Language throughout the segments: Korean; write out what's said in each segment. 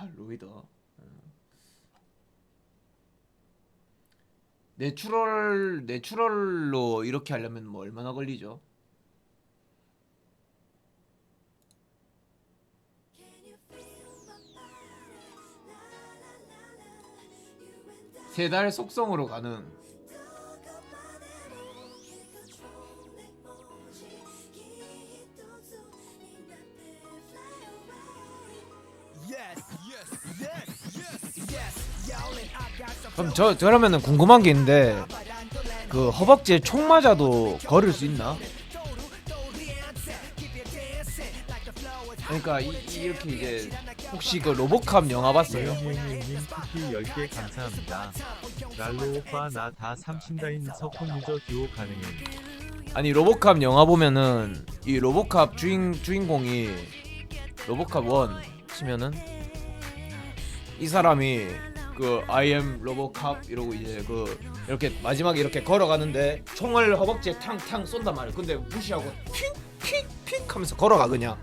아 로이더. 음. 내추럴 내추럴로 이렇게 하려면 뭐 얼마나 걸리죠? 세 달 속성으로 가능. 그럼 저 저러면은 궁금한 게 있는데 그 허벅지에 총 맞아도 걸을 수 있나? 그러니까 이, 이렇게 이제 혹시 그 로보캅 영화 봤어요? 네이밍님 쿠키 10개 감사합니다. 랄로 오빠 나 다 삼신다인 석훈 유저 듀오 가능해. 아니 로보캅 영화 보면은 이 로보캅 주인 주인공이 로보캅 1 치면은 이 사람이 그 I am RoboCop 이러고 이제 그 이렇게 마지막에 이렇게 걸어가는데 총을 허벅지에 탕탕 쏜단 말이야. 근데 무시하고 핑핑핑 하면서 걸어가 그냥.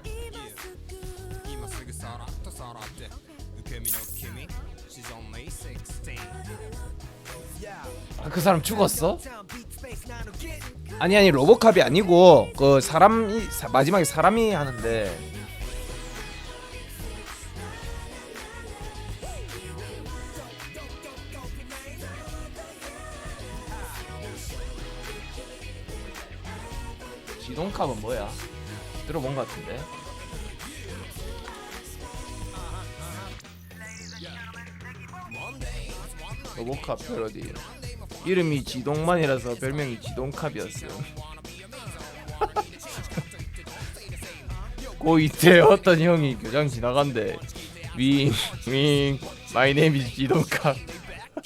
아, 그 사람 죽었어? 아니 아니 로봇캅이 아니고 그 사람이 사- 마지막에 사람이 하는데 지동캅은 뭐야? 들어본 것 같은데. 로보캅 패러디. 이름이 지동만이라서 별명이 지동캅이었어요. 고2 때 어떤 형이 교장 지나간대. 윙 윙 마이 네임 이즈 지동캅.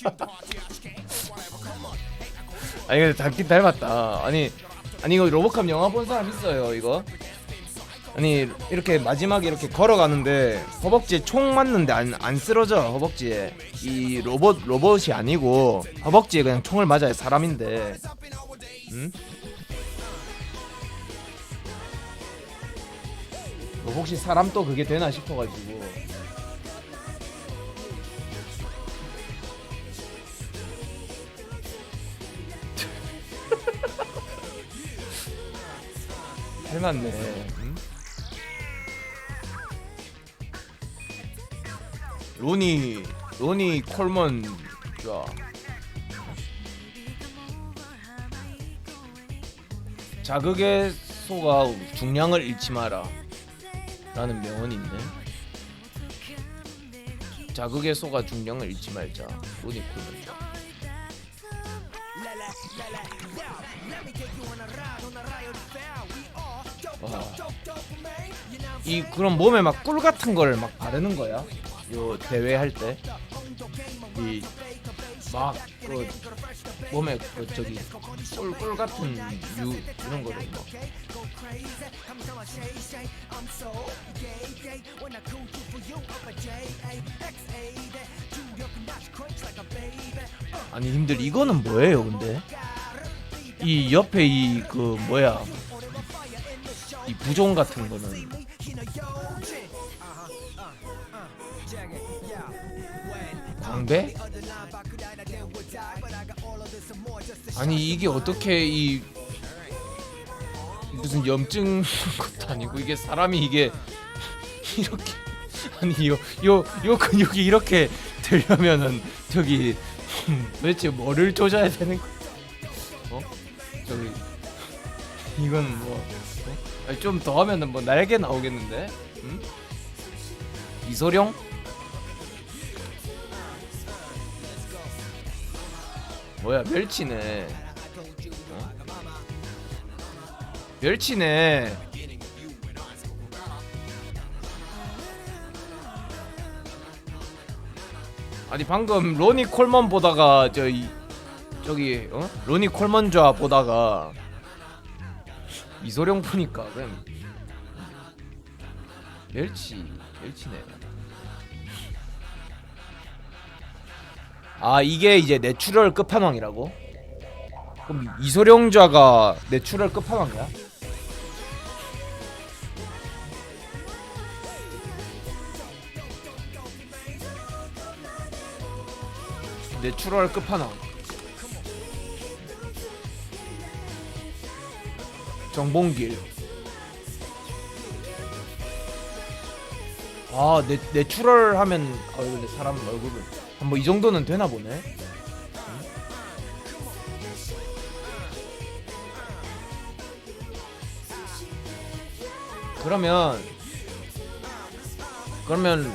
아니 근데 닮긴 닮았다. 아니 아니 이거 로보캅 영화 본 사람 있어요 이거? 아니 이렇게 마지막에 이렇게 걸어가는데 허벅지에 총 맞는데 안, 안 쓰러져 허벅지에. 이 로봇 로봇이 아니고 허벅지에 그냥 총을 맞아야 사람인데. 응? 뭐 혹시 사람 또 그게 되나 싶어가지고 닮았네 응? 로니 로니 콜먼 자 자극의 소가 중량을 잃지 마라 라는 명언이 있네 자극의 소가 중량을 잃지 말자 로니 콜먼 와. 이 그럼 몸에 막 꿀 같은 걸막 바르는 거야? 요 대회 할 때? 이 막 그 몸에 그 저기 꿀, 꿀 같은 유 이런 거를 막 아니 님들 이거는 뭐예요 근데? 이 옆에 이 그 뭐야 이 부종 같은 거는 광배? 아니 이게 어떻게 이 무슨 염증 것도 아니고 이게 사람이 이게 이렇게 아니 요 요 요 근육이 이렇게 되려면은 저기 도대체 뭐를 조져야 되는 거? 어? 저기 이건 뭐좀더 하면은 뭐 날개 나오겠는데? 응? 이소룡? 뭐야 멸치네 어? 멸치네 아니 방금 로니 콜먼 보다가 저 이, 저기 어? 로니 콜먼 좌 보다가 이소룡 보니까 그냥 멸치 멸치네 아 이게 이제 내추럴 끝판왕이라고? 그럼 이소룡좌가 내추럴 끝판왕이야? 내추럴 끝판왕 정봉길 아 내, 내추럴 하면 어 근데 사람 얼굴을 한 뭐 이 정도는 되나 보네 응? 그러면 그러면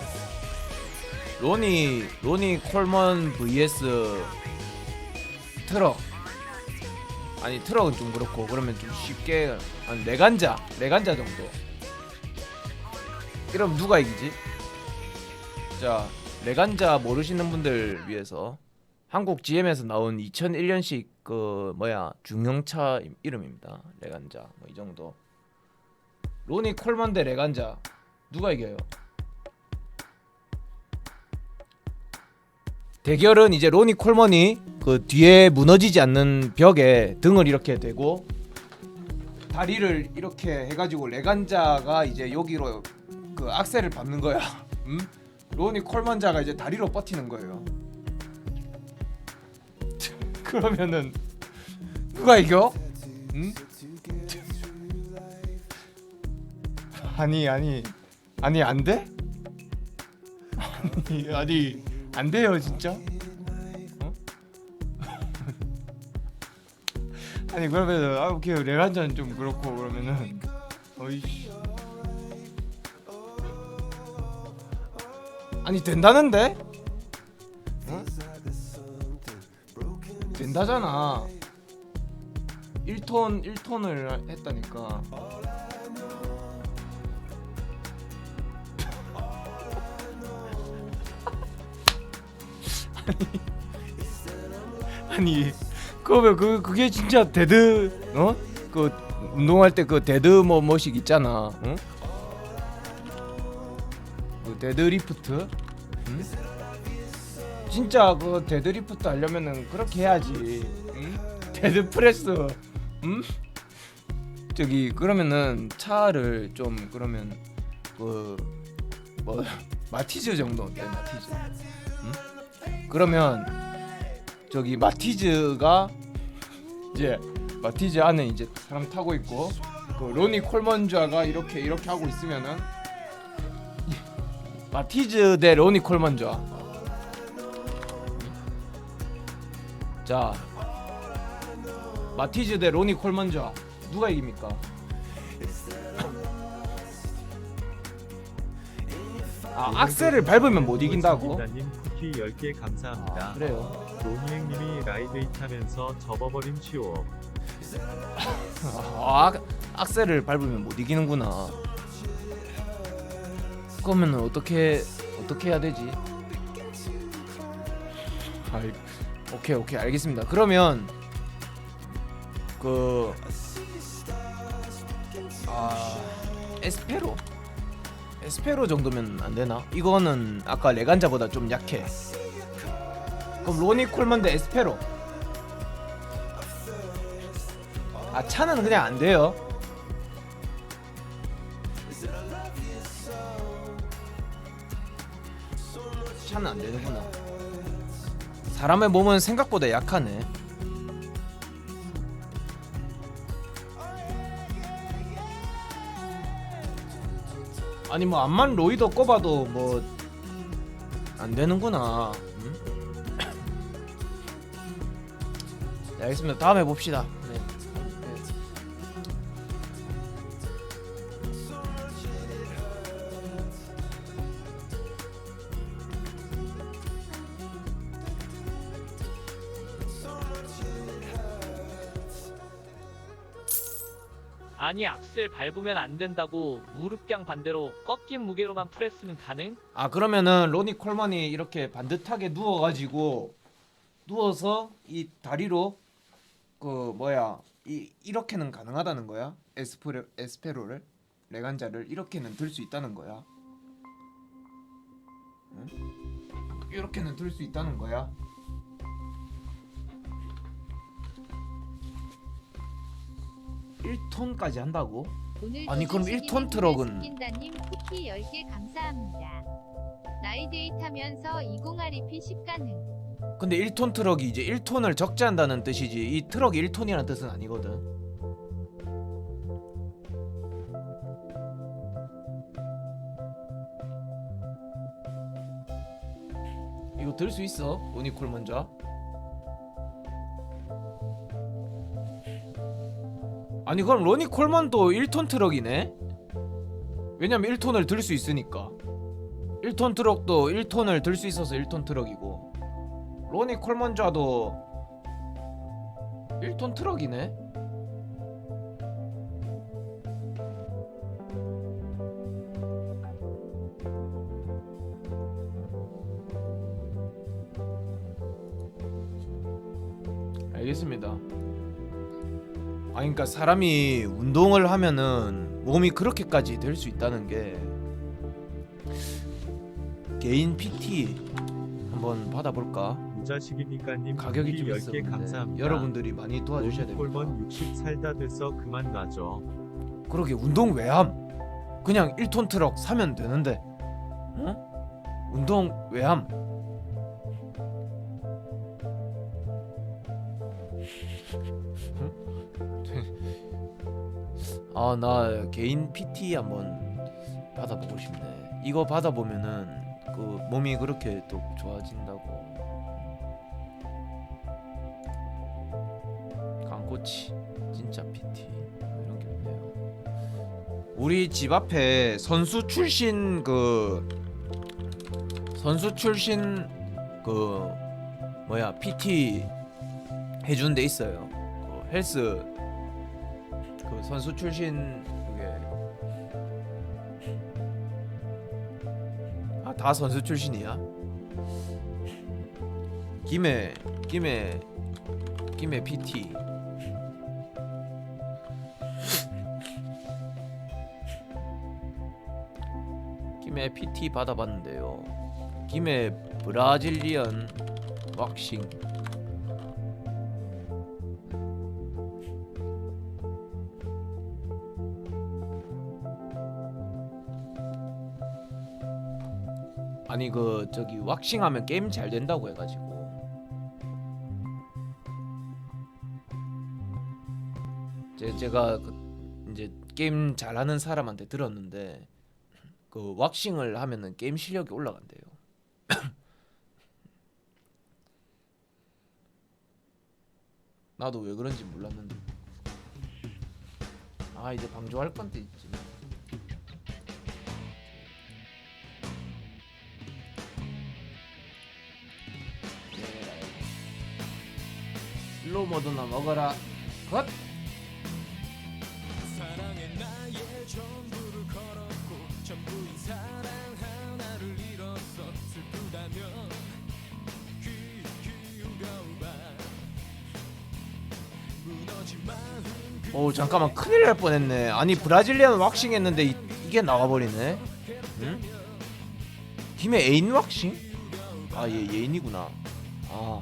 로니 로니 콜먼 vs 트럭 아니 트럭은 좀 그렇고 그러면 좀 쉽게 한 레간자 레간자 정도 그럼 누가 이기지? 자 레간자 모르시는 분들 위해서 한국 GM에서 나온 2001년식 그 뭐야 중형차 이- 이름입니다 레간자 뭐 이 정도 로니 콜먼 대 레간자 누가 이겨요? 대결은 이제 로니 콜먼이 그 뒤에 무너지지 않는 벽에 등을 이렇게 대고 다리를 이렇게 해가지고 레간자가 이제 여기로 그 악셀을 밟는 거야. 음? 로니 콜먼자가 이제 다리로 버티는 거예요. 그러면은 누가 이겨? 음? 아니 아니 아니 안 돼? 아니 아니 안 돼요 진짜? 어? 아니 그러면은 아 오케이 레간자는 좀 그렇고 그러면은 어이 아니 된다는데? 어? 된다잖아 1톤 1톤을 했다니까 아니 그러면 그 그게 진짜 데드 어? 그 운동할 때 그 데드 뭐 뭐식 있잖아. 응? 그 데드리프트? 응? 진짜 그 데드리프트 하려면은 그렇게 해야지. 응? 데드 프레스. 응? 저기 그러면은 차를 좀 그러면 그뭐 마티즈 정도 어때 마티즈? 응? 그러면 저기 마티즈가 이제 마티즈 안에 이제 사람 타고 있고 그 로니 콜먼좌가 이렇게 이렇게 하고 있으면은 마티즈 대 로니 콜먼좌 자 마티즈 대 로니 콜먼좌 누가 이깁니까? 아 악셀을 밟으면 못 이긴다고? 님 쿠키 10개 감사합니다. 아, 그래요 로니행님이 라이드 타면서 접어버림 쉬워. 아, 악, 악셀을 밟으면 못 이기는구나. 그러면은 어떻게 어떻게 해야 되지? 아, 오케이 오케이 알겠습니다. 그러면 그 아, 에스페로 에스페로 정도면 안 되나? 이거는 아까 레간자보다 좀 약해. 그럼 로니 콜먼 대 에스페로. 아 차는 그냥 안 돼요. 차는 안 되는구나. 사람의 몸은 생각보다 약하네. 아니 뭐 암만 로이더 꼽아도 뭐 안 되는구나. 음? 네, 알겠습니다. 다음에 봅시다. 아니 악셀 밟으면 안 된다고 무릎경 반대로 꺾인 무게로만 프레스는 가능? 아 그러면은 로니 콜먼이 이렇게 반듯하게 누워가지고 누워서 이 다리로 그 뭐야 이 이렇게는 가능하다는 거야 에스페로 에스페로를 레간자를 이렇게는 들 수 있다는 거야. 응? 이렇게는 들 수 있다는 거야. 일톤까지 한다고? 오늘 아니, 그럼 1톤 트럭은- 김다님 쿠키 10개 감사합니다. 나이데이 타면서 20RP 10 가능. 근데 1톤 트럭이 이제 1톤을 적재한다는 뜻이지 이 트럭이 1톤이라는 뜻은 아니거든. 이거 들 수 있어? 오니콜 먼저. 아니 그럼 로니 콜먼도 1톤 트럭이네? 왜냐면 1톤을 들 수 있으니까 1톤 트럭도 1톤을 들 수 있어서 1톤 트럭이고 로니 콜먼자도 1톤 트럭이네? 알겠습니다. 아 그러니까 사람이 운동을 하면은 몸이 그렇게까지 될 수 있다는 게 개인 PT 한번 받아볼까? 무자식이니까님 가격이 좀 10개 있었는데 감사합니다. 여러분들이 많이 도와주셔야 됩니다. 꼴번 60 살다 돼서 그만 놔줘. 그러게 운동 왜 함? 그냥 1톤 트럭 사면 되는데 어? 운동 왜 함? 아 나 개인 PT 한번 받아보고 싶네. 이거 받아보면은 그 몸이 그렇게 또 좋아진다고. 강코치 진짜 PT 이런 게 있네요. 우리 집 앞에 선수 출신 그 선수 출신 그 뭐야 PT 해준 데 있어요. 그 헬스 그 선수 출신 그게 아다 선수 출신이야? 김해 김해 김해 PT 김해 PT 받아봤는데요. 김해 브라질리언 왁싱. 아니 그 저기 왁싱하면 게임 잘 된다고 해가지고 제 제가 그 이제 게임 잘하는 사람한테 들었는데 그 왁싱을 하면은 게임 실력이 올라간대요. 나도 왜 그런지 몰랐는데. 아 이제 방종할 건데 있지. 슬로우 모드나 먹어라. 컷. 사랑의 나의 전부를 걸었고 전부인 사랑 하나를 잃었어 슬프다면 귀 기울여봐 무너진 마음 오 잠깐만 큰일 날 뻔했네. 아니 브라질리안 왁싱 했는데 이, 이게 나와버리네. 응? 김의 애인 왁싱? 아 얘 예인이구나. 아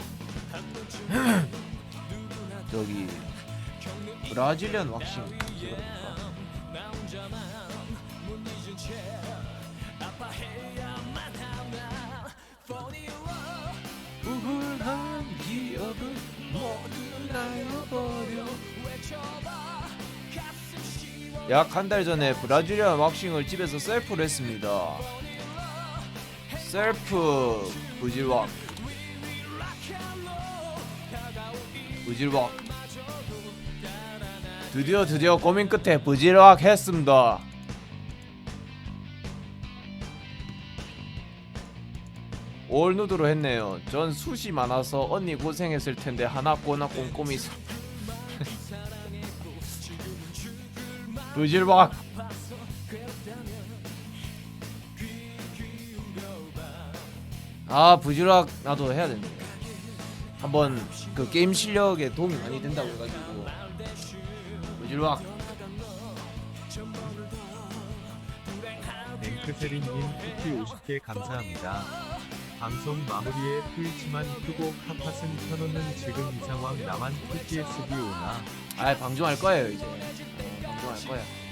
저기 브라질리안 왁싱. 우울한 기억을 모두 날려버려. 약 한 달 전에 브라질리안 왁싱을 집에서 셀프로 했습니다. 셀프 부질왁. 부질왁. 드디어 드디어 고민 끝에 부질왁 했습니다. 올 누드로 했네요. 전 숱이 많아서 언니 고생했을 텐데 하나 꼬나 꼼꼼히 사... 부질왁. 아 부지락 나도 해야 되는데 한번 그 게임 실력에 도움이 많이 된다고 해가지고 부지락 랭크세리님 쿠키 50개 감사합니다. 방송 마무리에 트위치만 끄고 카팟은 켜놓는 지금 이 상황 나만 PTSD 오나? 아 방종할 거예요 이제 어, 방종할 거야